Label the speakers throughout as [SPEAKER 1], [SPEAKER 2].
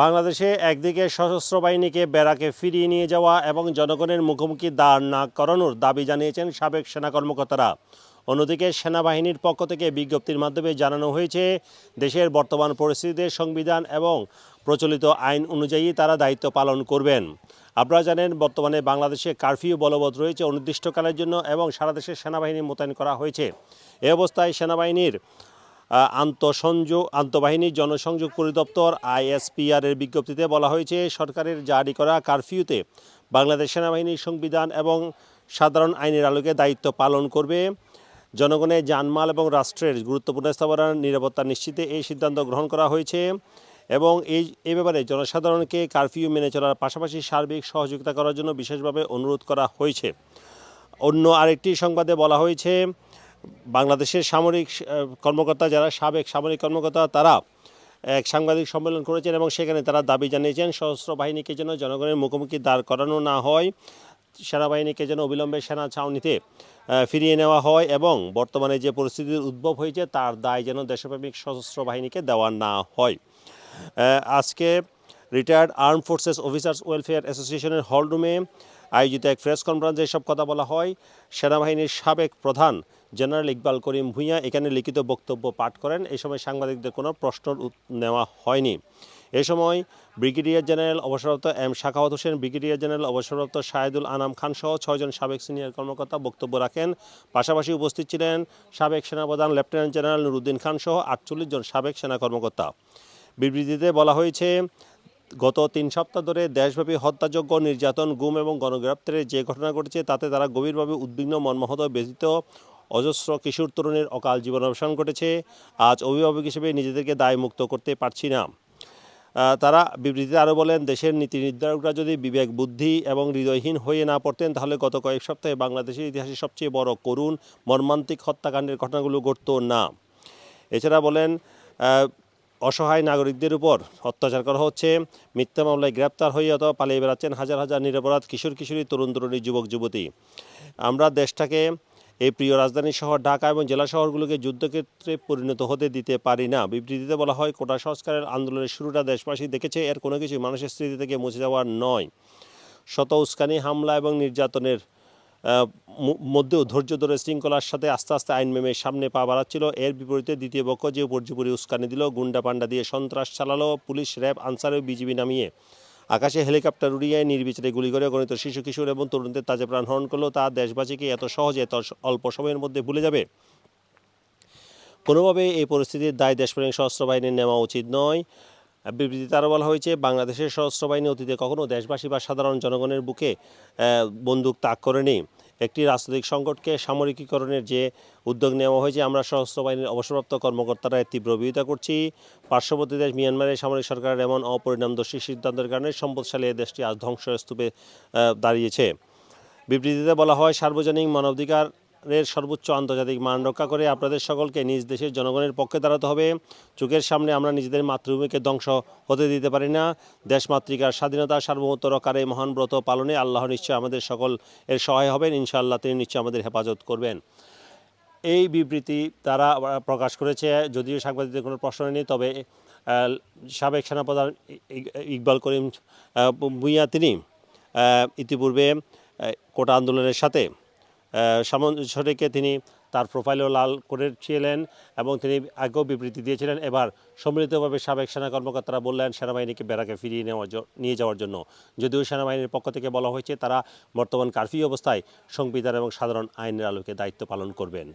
[SPEAKER 1] বাংলাদেশে একদিকে সশস্ত্র বাহিনীকে ব্যারাকে ফিরিয়ে নিয়ে যাওয়া এবং জনগণের মুখোমুখি দাঁড় না করানোর দাবি জানিয়েছেন সাবেক সেনা কর্মকর্তারা। অন্যদিকে সেনাবাহিনীর পক্ষ থেকে বিজ্ঞপ্তির মাধ্যমে জানানো হয়েছে, দেশের বর্তমান পরিস্থিতিতে সংবিধান এবং প্রচলিত আইন অনুযায়ী তারা দায়িত্ব পালন করবেন। আপনারা জানেন, বর্তমানে বাংলাদেশে কারফিউ বলবৎ রয়েছে অনির্দিষ্টকালের জন্য এবং সারা দেশে সেনাবাহিনী মোতায়েন করা হয়েছে। এ অবস্থায় সেনাবাহিনীর আন্তঃসংযোগ, আন্তঃবাহিনী জনসংযোগ পরিদপ্তর আইএসপিআর এর বিজ্ঞপ্তিতে বলা হয়েছে, সরকারের জারি করা কারফিউতে বাংলাদেশ সেনাবাহিনীর সংবিধান এবং সাধারণ আইনের আলোকে দায়িত্ব পালন করবে। জনগণের জানমাল এবং রাষ্ট্রের গুরুত্বপূর্ণ স্থাপনার নিরাপত্তা নিশ্চিতে এই সিদ্ধান্ত গ্রহণ করা হয়েছে এবং এই, এ ব্যাপারে জনসাধারণকে কারফিউ মেনে চলার পাশাপাশি সার্বিক সহযোগিতা করার জন্য বিশেষভাবে অনুরোধ করা হয়েছে। অন্য আরেকটি সংবাদে বলা হয়েছে বাংলাদেশের সামরিক কর্মকর্তা যারা, সাবেক সামরিক কর্মকর্তা, তারা এক সাংবাদিক সম্মেলন করেছেন এবং সেখানে তারা দাবি জানিয়েছেন সশস্ত্র বাহিনীকে যেন জনগণের মুখোমুখি দাঁড় করানো না হয়, সেনাবাহিনীকে যেন অবিলম্বে সেনা ছাউনিতে ফিরিয়ে নেওয়া হয় এবং বর্তমানে যে পরিস্থিতির উদ্ভব হয়েছে তার দায় যেন দেশপ্রেমিক সশস্ত্র বাহিনীকে দেওয়া না হয়। আজকে retired arm forces officers welfare অ্যাসোসিয়েশনের হলরুমে আয়োজিত এক প্রেস কনফারেন্সে এসব কথা বলা হয়। সেনাবাহিনীর সাবেক প্রধান জেনারেল ইকবাল করিম ভূঁইয়া এখানে লিখিত বক্তব্য পাঠ করেন। এই সময় সাংবাদিকদের কোনো প্রশ্ন নেওয়া হয়নি। এ সময় ব্রিগেডিয়ার জেনারেল অবসরপ্রাপ্ত M Sakhawat Hossain, brigadier general অবসরপ্রাপ্ত শাহেদুল আনাম খান সহ ছয়জন সাবেক সিনিয়র কর্মকর্তা বক্তব্য রাখেন। পাশাপাশি উপস্থিত ছিলেন সাবেক সেনাপ্রধান লেফটেন্যান্ট জেনারেল নুরুদ্দিন খান সহ আটচল্লিশ জন সাবেক সেনা কর্মকর্তা। বিবৃতিতে বলা হয়েছে গত তিন সপ্তাহ ধরে দেশব্যাপী হত্যাযোগ্য নির্যাতন, গুম এবং গণগ্রেপ্তারের যে ঘটনা ঘটেছে তাতে তারা গভীরভাবে উদ্বিগ্ন, মর্মাহত ব্যতীত অজস্র কিশোর তরুণের অকাল জীবন অবসান ঘটেছে। আজ অভিভাবক হিসেবে নিজেদেরকে দায় মুক্ত করতে পারছি না। তারা বিবৃতিতে আরও বলেন, দেশের নীতি নির্ধারকরা যদি বিবেক, বুদ্ধি এবং হৃদয়হীন হয়ে না পড়তেন, তাহলে গত কয়েক সপ্তাহে বাংলাদেশের ইতিহাসে সবচেয়ে বড় করুণ, মর্মান্তিক হত্যাকাণ্ডের ঘটনাগুলো ঘটত না। এছাড়া বলেন অসহায় নাগরিকদের উপর অত্যাচার করা হচ্ছে। মিথ্যা মামলায় গ্রেপ্তার হয়ে অথবা পালিয়ে বেড়াচ্ছেন হাজার হাজার নিরপরাধ কিশোর কিশোরী, তরুণ তরুণী, যুবক, যুবতী। আমরা দেশটাকে এই প্রিয় রাজধানী শহর ঢাকা এবং জেলা শহরগুলোকে যুদ্ধক্ষেত্রে পরিণত হতে দিতে পারি না। বিবৃতিতে বলা হয়, কোটা সংস্কারের আন্দোলনের শুরুটা দেশবাসী দেখেছে, এর কোনো কিছু মানুষের স্মৃতি থেকে মুছে যাওয়ার নয়। শত উস্কানি, হামলা এবং নির্যাতনের মধ্যেও ধৈর্য ধরে শৃঙ্খলার সাথে আস্তে আস্তে আইন মেমে সামনে পা বাড়াচ্ছিল। এর বিপরীতে দ্বিতীয় পক্ষ যে উপর্যুপরি উস্কানি দিল, গুন্ডা পান্ডা দিয়ে সন্ত্রাস চালালো, পুলিশ, র্যাব আনসার ও বিজিবি নামিয়ে আকাশে হেলিকপ্টার উড়িয়ে নির্বিচারে গুলি করে গণিত শিশু, কিশোর এবং তরুণদের তাজে প্রাণ হরণ করল। তা দেশবাসীকে এত সহজে এত অল্প সময়ের মধ্যে ভুলে যাবে? কোনোভাবে এই পরিস্থিতির দায় দেশপ্রেমিক সশস্ত্র বাহিনীর নেওয়া উচিত নয়। বিবৃতিতে আরও বলা হয়েছে, বাংলাদেশের সশস্ত্র বাহিনী অতীতে কখনও দেশবাসী বা সাধারণ জনগণের বুকে বন্দুক তাক করেনি। একটি রাজনৈতিক সংকটকে সামরিকীকরণের যে উদ্যোগ নেওয়া হয়েছে, আমরা সশস্ত্র বাহিনীর অবসরপ্রাপ্ত কর্মকর্তারা তীব্র বিরোধিতা করছি। পার্শ্ববর্তী দেশ মিয়ানমারের সামরিক সরকারের এমন অপরিণামদর্শী সিদ্ধান্তের কারণে সম্পদশালী দেশটি আজ ধ্বংসস্তূপে দাঁড়িয়েছে। বিবৃতিতে বলা হয়, সার্বজনীন মানবাধিকারের সর্বোচ্চ আন্তর্জাতিক মান রক্ষা করে আপনাদের সকলকে নিজ দেশের জনগণের পক্ষে দাঁড়াতে হবে। চোখের সামনে আমরা নিজেদের মাতৃভূমিকে ধ্বংস হতে দিতে পারি না। দেশ মাতৃকার স্বাধীনতা সার্বভৌমত্ব রক্ষার এই মহান ব্রত পালনে আল্লাহ নিশ্চয় আমাদের সকল এর সহায় হবেন। ইনশাআল্লাহ তিনি নিশ্চয় আমাদের হেফাজত করবেন। এই বিবৃতি তারা প্রকাশ করেছে যদিও সাংবাদিকদের কোনো প্রশ্ন নেই তবে সাবেক সেনাপ্রধান ইকবাল করিম আহ, তিনি ইতিপূর্বে কোটা আন্দোলনের সাথে আহ, সামঞ্জস্য রেখে তিনি তার প্রোফাইলও লাল করেছিলেন এবং তিনি আগেও বিবৃতি দিয়েছিলেন। এবার সম্মিলিতভাবে সাবেক সেনা কর্মকর্তারা বললেন সেনাবাহিনীকে বেড়াকে ফিরিয়ে নেওয়ার নিয়ে যাওয়ার জন্য। যদিও সেনাবাহিনীর পক্ষ থেকে বলা হয়েছে তারা বর্তমান কারফিউ অবস্থায় সংবিধান এবং সাধারণ আইনের আলোকে দায়িত্ব পালন করবেন।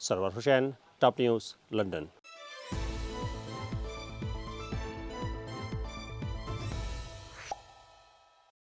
[SPEAKER 1] Sarwar Hossain top news London.